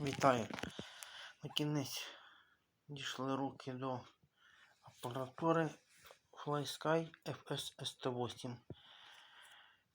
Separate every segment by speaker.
Speaker 1: Вітаю. На кінець дійшли руки до апаратури FlySky FS-ST8.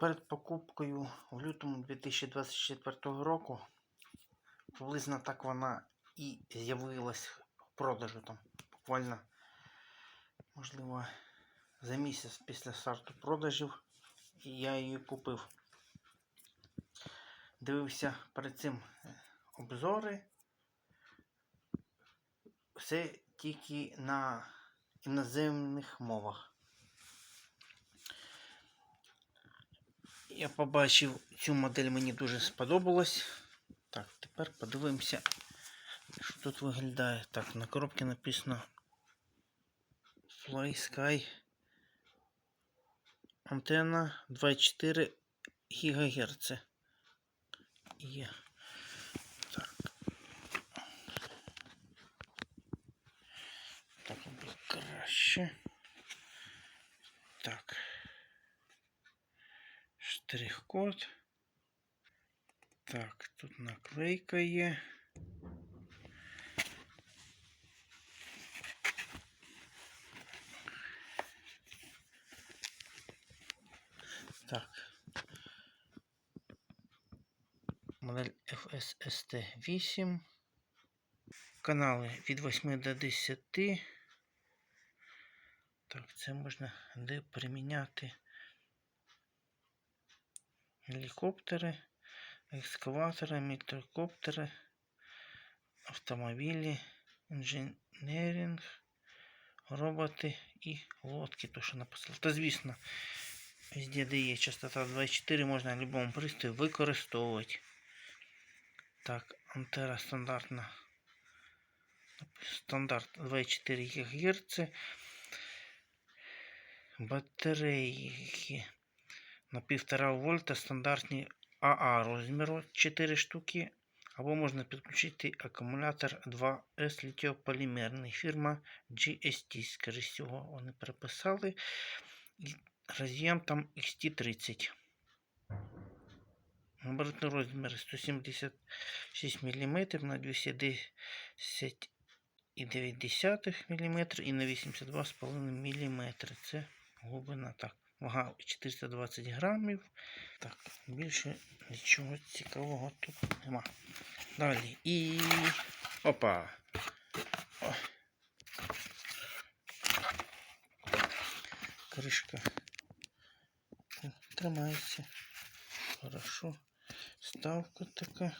Speaker 1: Перед покупкою в лютому 2024 року приблизно так вона і з'явилась в продажу там. Буквально, можливо, за місяць після старту продажів і я її купив. Дивився перед цим обзори. Все тільки на іноземних мовах. Я побачив цю модель, мені дуже сподобалась. Так, тепер подивимося, що тут виглядає. Так, на коробці написано Fly Sky. Антенна 24 ГГц. Є. Так. Так буде краще. Так. Штрих-код. Так, тут наклейка є. Так. Модель FSST8. Канали від 8 до 10. Так, це можна де приміняти гелікоптери, екскаватори, мітрокоптери, автомобілі, інженеринг, роботи і лодки, то що написано. Та звісно, везде, де є частота 24, можна в будь-якому пристрої використовувати. Так, антера стандартна. Стандарт 24 ГГц. Батарейки на 1,5 вольта стандартні АА розміру 4 штуки. Або можна підключити акумулятор 2С літіополімерний. Фірма GST, скоріше всього, вони переписали. І роз'єм там XT30. Оборотний розмір 176 мм на 210,9 мм і на 82,5 мм. Це глибина так. Вага 420 грамів. Так, більше нічого цікавого тут нема. Далі. І. Опа! О. Кришка тримається. Хорошо. Ставка така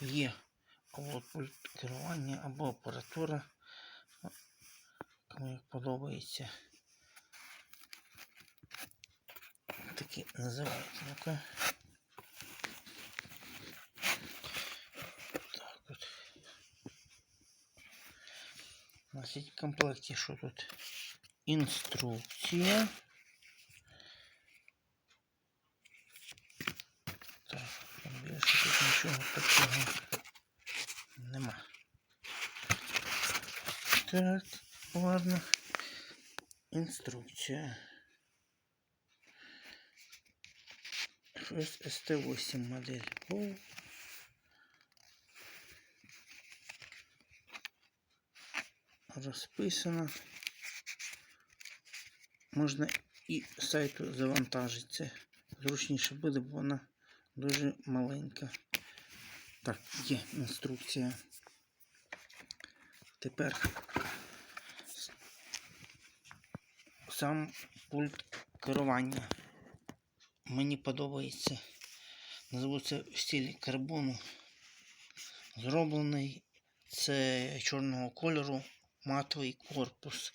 Speaker 1: є. Або пульт керування, або апаратура. Кому як подобається. Такі називають. Ну-ка. Так от. У нас є в комплекті, що тут? Інструкція. Так, більше тут нічого такого нема. Так, ладно. Інструкція. ST8 модель. О. Розписано. Можна і сайту завантажити це. Зручніше буде, бо вона дуже маленька. Так, є інструкція. Тепер сам пульт керування. Мені подобається. Називається в стилі карбону. Зроблений це чорного кольору матовий корпус.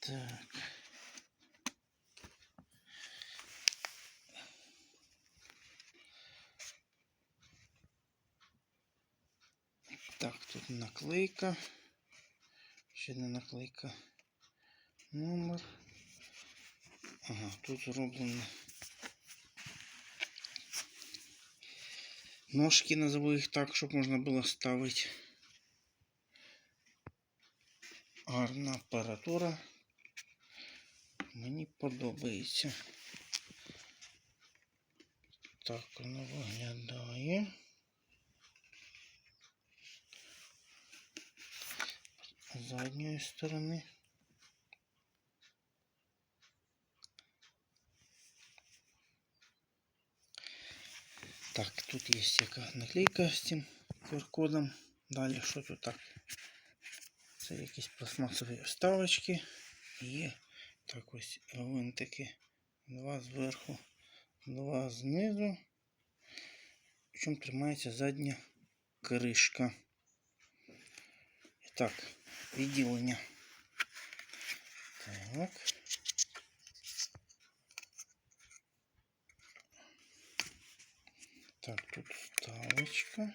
Speaker 1: Так. Так, тут наклейка. Ще одна наклейка. Номер. Ага, тут зроблені ножки, назову їх так, щоб можна було ставити. Гарна апаратура. Мені подобається. так воно виглядає. З задньої сторони. Так, тут є яка наклейка з цим QR-кодом. Далі що тут так? Це якісь пластмасові вставочки. Є так ось гвинтики. Два зверху, два знизу. Причому тримається задня кришка. І так, відділення. Так. Так, тут вставочка.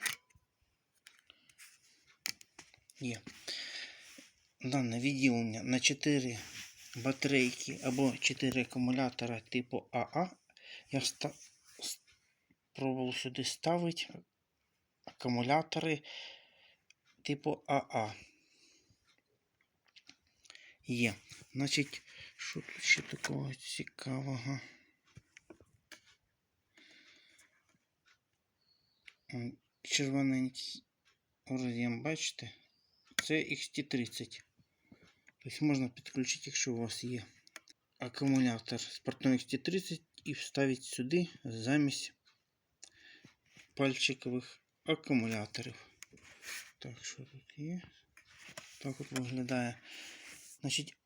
Speaker 1: Є. Дане відділення на 4 батарейки або 4 акумулятора типу АА. Я ста... сюди ставити акумулятори типу АА. Є. Значить, що тут ще такого цікавого? Червоненький роз'єм, бачите? Це XT30. Тобто можна підключити, якщо у вас є акумулятор з портом XT30 і вставити сюди замість пальчикових акумуляторів. Так, що тут є? Так от виглядає. Значить,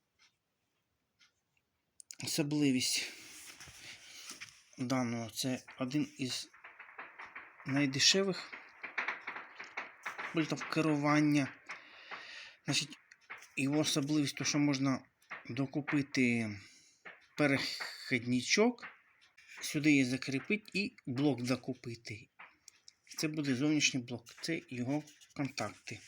Speaker 1: особливість даного це один із найдешевих пультів керування. Значить, його особливість, то, що можна докупити перехідничок, сюди її закріпити і блок закупити. Це буде зовнішній блок, це його контакти.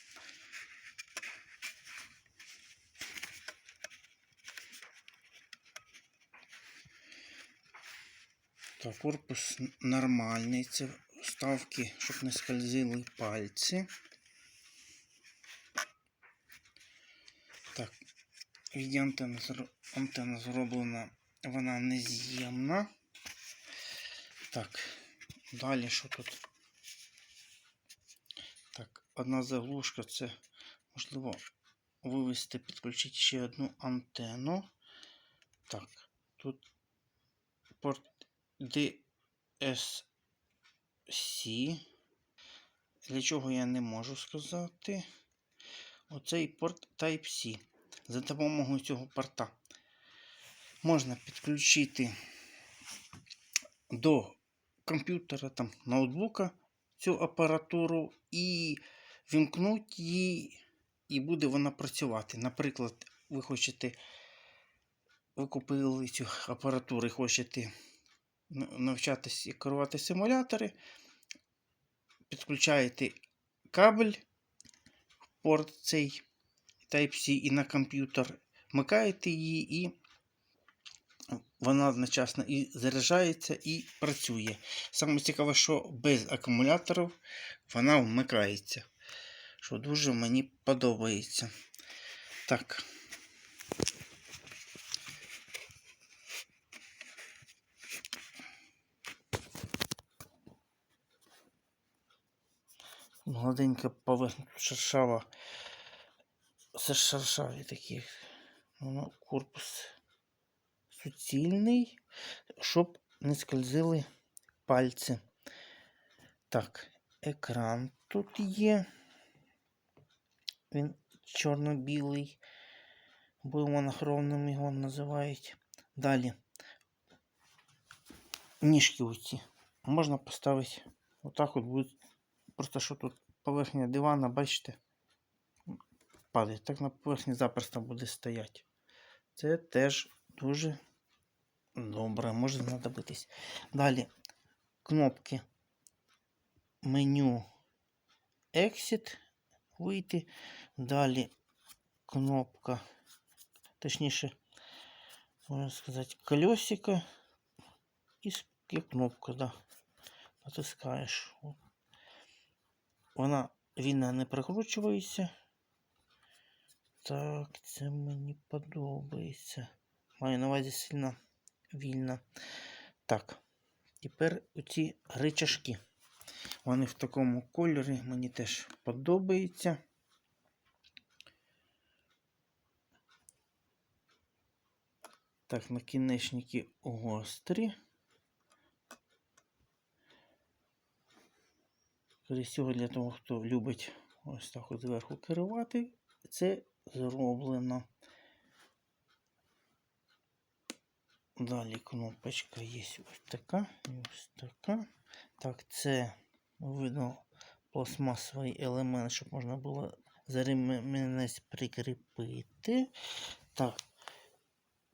Speaker 1: Так, корпус нормальний. Це вставки, щоб не скользили пальці. Так, від антенна, антенна зроблена, вона нез'ємна. Так, далі що тут? Так, одна заглушка це можливо вивести, підключити ще одну антенну. Так, тут порт DSC. Для чого я не можу сказати. Оцей порт Type-C. За допомогою цього порта можна підключити до комп'ютера, там, ноутбука цю апаратуру і вімкнути її, і буде вона працювати. Наприклад, ви хочете, ви купили цю апаратуру і хочете навчатися керувати симулятори, підключаєте кабель в порт цей Type-C і на комп'ютер, вмикаєте її і вона одночасно і заряджається, і працює. Саме цікаве, що без акумуляторів вона вмикається. Що дуже мені подобається. Так. Гладенька шершава. Це шершаві такі. Воно корпус суцільний, щоб не скользили пальці. Так, екран тут є. Він чорно-білий, бо монохромним його називають. Далі. Ніжки оці. Можна поставити отак от буде. Просто що тут поверхня дивана, бачите, падає. Так на поверхні запросто буде стояти. Це теж дуже добре, може знадобитись. Далі кнопки меню Exit вийти. Далі кнопка, точніше, можна сказати, колесико і кнопка, да. Натискаєш. Вона вільно не прикручується. Так, це мені подобається. Маю на увазі сильно вільно. Так. Тепер оці ричажки. Вони в такому кольорі мені теж подобаються. Так, накінечники гострі. Всього, для того, хто любить ось так от зверху керувати, це зроблено. Далі кнопочка є ось така ось така. Так, це видно пластмасовий елемент, щоб можна було за ремінець прикріпити. Так,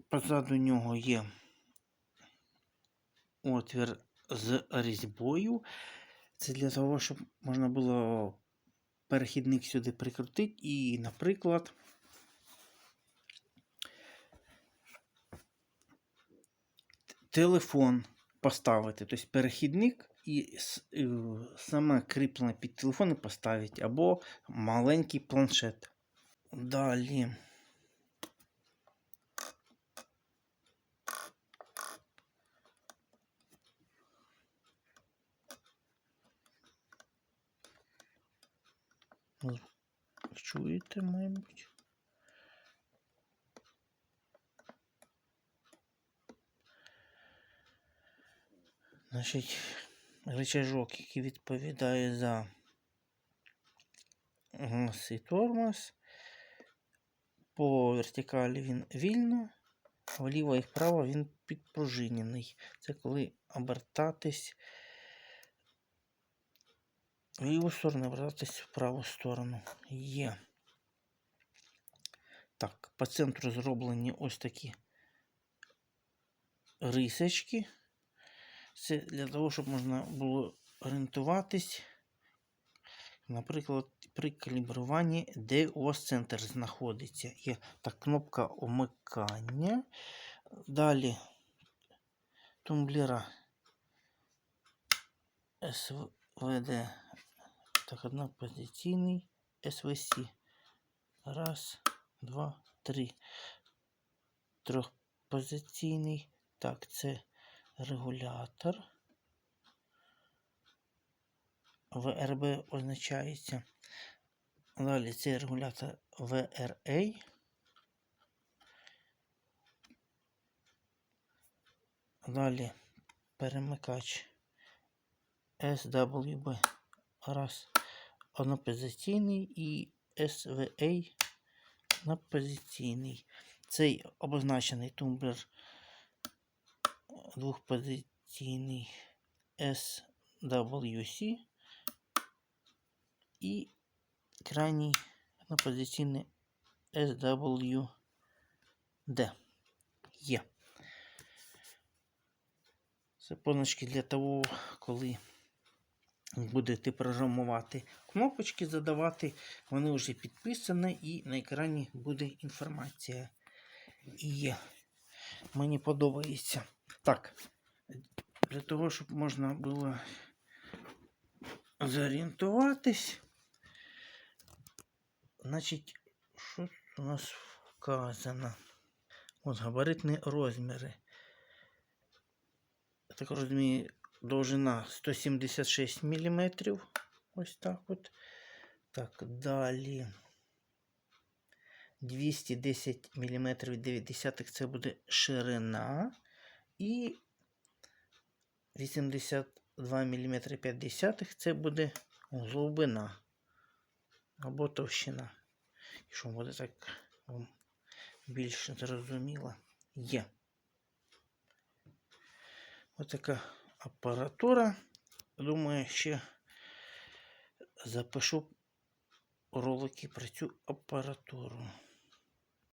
Speaker 1: позаду нього є отвір з різьбою. Це для того, щоб можна було перехідник сюди прикрутити і, наприклад, телефон поставити. Тобто перехідник і е, саме кріплення під телефон поставити, або маленький планшет. Далі. Ну, Чуєте, мабуть? Значить, рычажок, який відповідає за газ і тормоз. По вертикалі він вільно, вліво і вправо він підпружинений. Це коли обертатись в ліву сторону, обертатись в праву сторону. Є. Так, по центру зроблені ось такі рисочки. Це для того, щоб можна було орієнтуватись, наприклад, при калібруванні, де у вас центр знаходиться. Є так, кнопка вмикання. Далі тумблера СВД. Однопозиційний СВС. Раз, два, три. Трьохпозиційний. Так, це регулятор. ВРБ означається. Далі це регулятор VRA. Далі перемикач SWB. Раз однопозиційний і SVA однопозиційний. Цей обозначений тумблер двохпозиційний SWC і крайній однопозиційний SWD. Є. Це позначки для того, коли будете програмувати кнопочки, задавати, вони вже підписані і на екрані буде інформація. І. Мені подобається. Так, для того, щоб можна було зорієнтуватись, значить, що у нас вказано? От габаритні розміри. Я так розумію, довжина 176 мм. Ось так от. Так, далі. 210 мм 9 це буде ширина. І 82 мм 5 це буде глибина або товщина. Якщо буде так вам більш зрозуміло, є. Ось така апаратура. Думаю, ще запишу ролики про цю апаратуру.